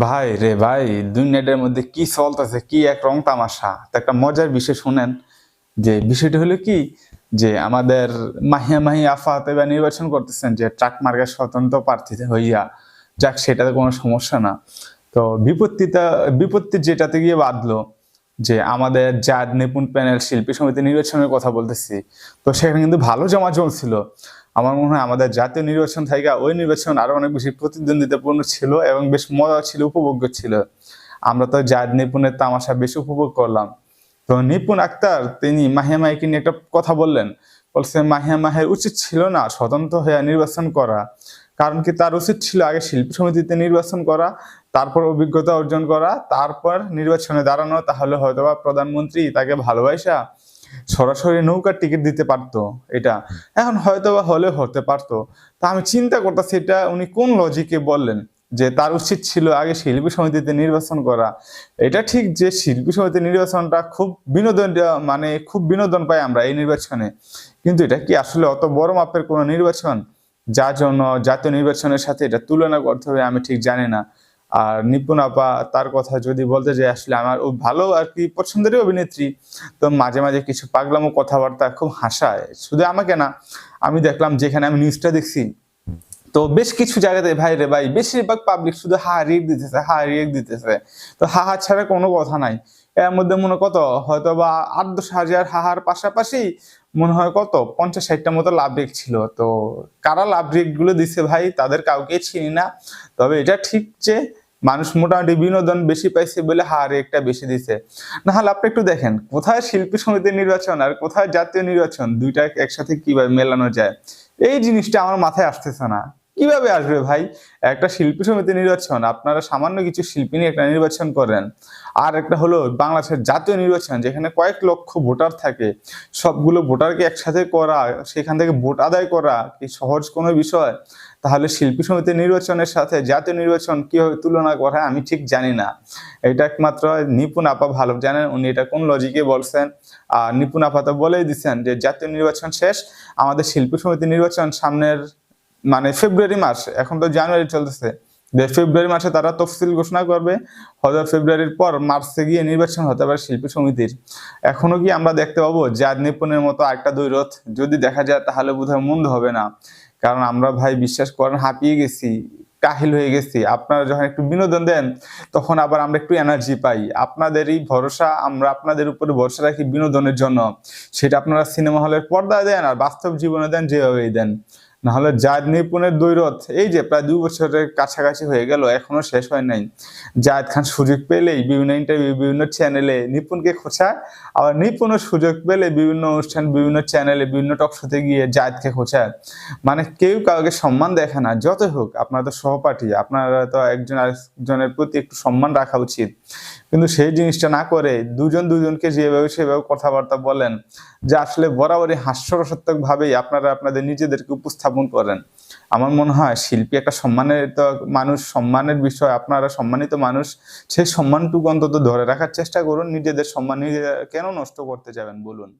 ভাই রে ভাই, দুনিয়াটার মধ্যে কি চলতেছে, কি এক রং তামাশা? তো একটা মজার বিষয় শুনেন, যে বিষয়টা হলো কি, যে আমাদের মাহিয়া মাহি আফাত এবার নির্বাচন করতেছেন, যে ট্রাক মার্কের স্বতন্ত্র প্রার্থী হইয়া, যাক সেটাতে কোনো সমস্যা না। তো বিপত্তিটা, বিপত্তি যেটাতে গিয়ে বাঁধলো, যে আমাদের জাদ নিপুণ প্যানেল শিল্পী সমিতি নির্বাচনের কথা বলতেছি, তো সেখানে কিন্তু ভালো জমা জমছিল আমার মনে হয় আমাদের জাতীয় নির্বাচন থেকে ওই নির্বাচন আরও অনেক বেশি প্রতিদ্বন্দ্বিতাপূর্ণ ছিল এবং বেশ মজা ছিল, উপভোগ্য ছিল। আমরা তো জাদ নিপুণের তামাশা বেশ উপভোগ করলাম। তো নিপুণ আক্তার, তিনি মাহিয়া মাহিকে নিয়ে একটা কথা বললেন। বলছে, মাহিয়া মাহের উচিত ছিল না স্বতন্ত্র হয়ে নির্বাচন করা। কারণ কি তার উচিত ছিল আগে শিল্পী সমিতিতে নির্বাচন করা, তারপর অভিজ্ঞতা অর্জন করা, তারপর নির্বাচনে দাঁড়ানো, তাহলে হয়তোবা প্রধানমন্ত্রী তাকে ভালোবাসা সরাসরি নৌকার টিকিট দিতে পারতো এটা। এখন হয়তো বা হলে হতে পারতো। তা আমি চিন্তা করতেছি এটা উনি কোন লজিকে বললেন? যে তার উচিত ছিল আগে শিল্পী সমিতিতে নির্বাচন করা। এটা ঠিক যে শিল্পী সমিতি নির্বাচনটা খুব বিনোদন মানে খুব বিনোদন পাই আমরা এই নির্বাচনে। কিন্তু এটা কি আসলে অত বড় মাপের কোনো নির্বাচন? যার জন্য জাতীয় নির্বাচনের সাথে এটা তুলনা করতে হবে আমি ঠিক জানি না। আর নিপুণ আপা তার কথা যদি বলতে যে আসলে আমার ও ভালো আর কি পছন্দেরই অভিনেত্রী। তো মাঝে মাঝে কিছু পাগলামো কথাবার্তা খুব হাসায়। শুধু আমাকে না, আমি দেখলাম যেখানে আমি নিউজটা দেখছি, তো বেশ কিছু জায়গাতে, ভাই রে ভাই, বেশিরভাগ পাবলিক শুধু হা রিয়েক দিতেছে, হা রিয়েক দিতেছে। তো হাহা ছাড়া কোনো কথা নাই। এর মধ্যে মনে কত হয়তো বা আট দশ হাজার হাহার পাশাপাশি মনে হয় কত, পঞ্চাশ ষাটটা মতো লাভ রেক ছিল। তো কারা লাভ রেকগুলো দিছে ভাই, তাদের কাউকে চিনি না। তবে এটা ঠিক যে মানুষ মোটামুটি বিনোদন বেশি পাইছে বলে হার একটা বেশি দিছে। না হলে আপনি একটু দেখেন, কোথায় শিল্পী সমিতির নির্বাচন আর কোথায় জাতীয় নির্বাচন, দুইটা একসাথে কীভাবে মেলানো যায়? এই জিনিসটা আমার মাথায় আসতেছে না। কীভাবে আসবে ভাই? একটা শিল্পী সমিতি নির্বাচন, আপনারা সামান্য কিছু শিল্পী নিয়ে একটা নির্বাচন করেন। আর একটা হলো বাংলাদেশের জাতীয় নির্বাচন, যেখানে কয়েক লক্ষ ভোটার থাকে। সবগুলো ভোটারকে একসাথে করা, সেখান থেকে ভোট আদায় করা কি সহজ কোনো বিষয়? তাহলে শিল্পী সমিতির নির্বাচনের সাথে জাতীয় নির্বাচন কীভাবে তুলনা করা হয় আমি ঠিক জানি না। এটা একমাত্র নিপুণ আপা ভালো জানেন, উনি এটা কোন লজিকে বলছেন। আর নিপুণ আপা তো বলেই দিচ্ছেন যে, জাতীয় নির্বাচন শেষ, আমাদের শিল্পী সমিতি নির্বাচন সামনের মানে ফেব্রুয়ারি মাস এখন তো জানুয়ারি চলতেছে। যে ফেব্রুয়ারি মাসে তারা তফসিল ঘোষণা করবে, হয়তো ফেব্রুয়ারির পর মার্চে গিয়ে নির্বাচন হতে পারে শিল্পী সমিতির। এখনও কি আমরা দেখতে পাবো জাদ নিপুণের মতো একটা দৈরথ যদি দেখা যায় তাহলে বোধহয় মন্দ হবে না। কারণ আমরা ভাই বিশ্বাস করেন হাঁপিয়ে গেছি, কাহিল হয়ে গেছি। আপনারা যখন একটু বিনোদন দেন, তখন আবার আমরা একটু এনার্জি পাই। আপনাদেরই ভরসা, আমরা আপনাদের উপরে ভরসা রাখি বিনোদনের জন্য। সেটা আপনারা সিনেমা হলের পর্দায় দেন আর বাস্তব জীবনে দেন, যেভাবেই দেন। নাহলে জায়দ নিপুণের দৈরথ এই যে প্রায় দুই বছরের কাছাকাছি হয়ে গেল, এখনও শেষ হয় নাই। জায়দ খান সুযোগ পেলেই বিভিন্ন ইন্টারভিউ বিভিন্ন চ্যানেলে নিপুণকে খোঁচায়। আবার নিপুণের সুযোগ পেলে বিভিন্ন অনুষ্ঠান, বিভিন্ন চ্যানেলে বিভিন্ন টক শোতে গিয়ে জায়দকে খোঁচায়। মানে কেউ কাউকে সম্মান দেখে না, যতই হোক, আপনারা তো সহপাঠী, আপনারা তো একজন আরেকজনের প্রতি একটু সম্মান রাখা উচিত। কিন্তু সেই জিনিসটা না করে দুজন দুজনকে যেভাবে সেভাবে কথাবার্তা বলেন, যে আসলে বরাবরই হাস্যরসাত্মকভাবেই আপনারা আপনাদের নিজেদেরকে উপস্থাপন করেন। আমার মনে হয় শিল্পী একটা সম্মানিত মানুষ, সম্মানের বিষয়, আপনারা সম্মানিত মানুষ, সেই সম্মানটুকু অন্তত ধরে রাখার চেষ্টা করুন, নিজেদের সম্মান নিজেরা কেন নষ্ট করতে যাবেন, বলুন।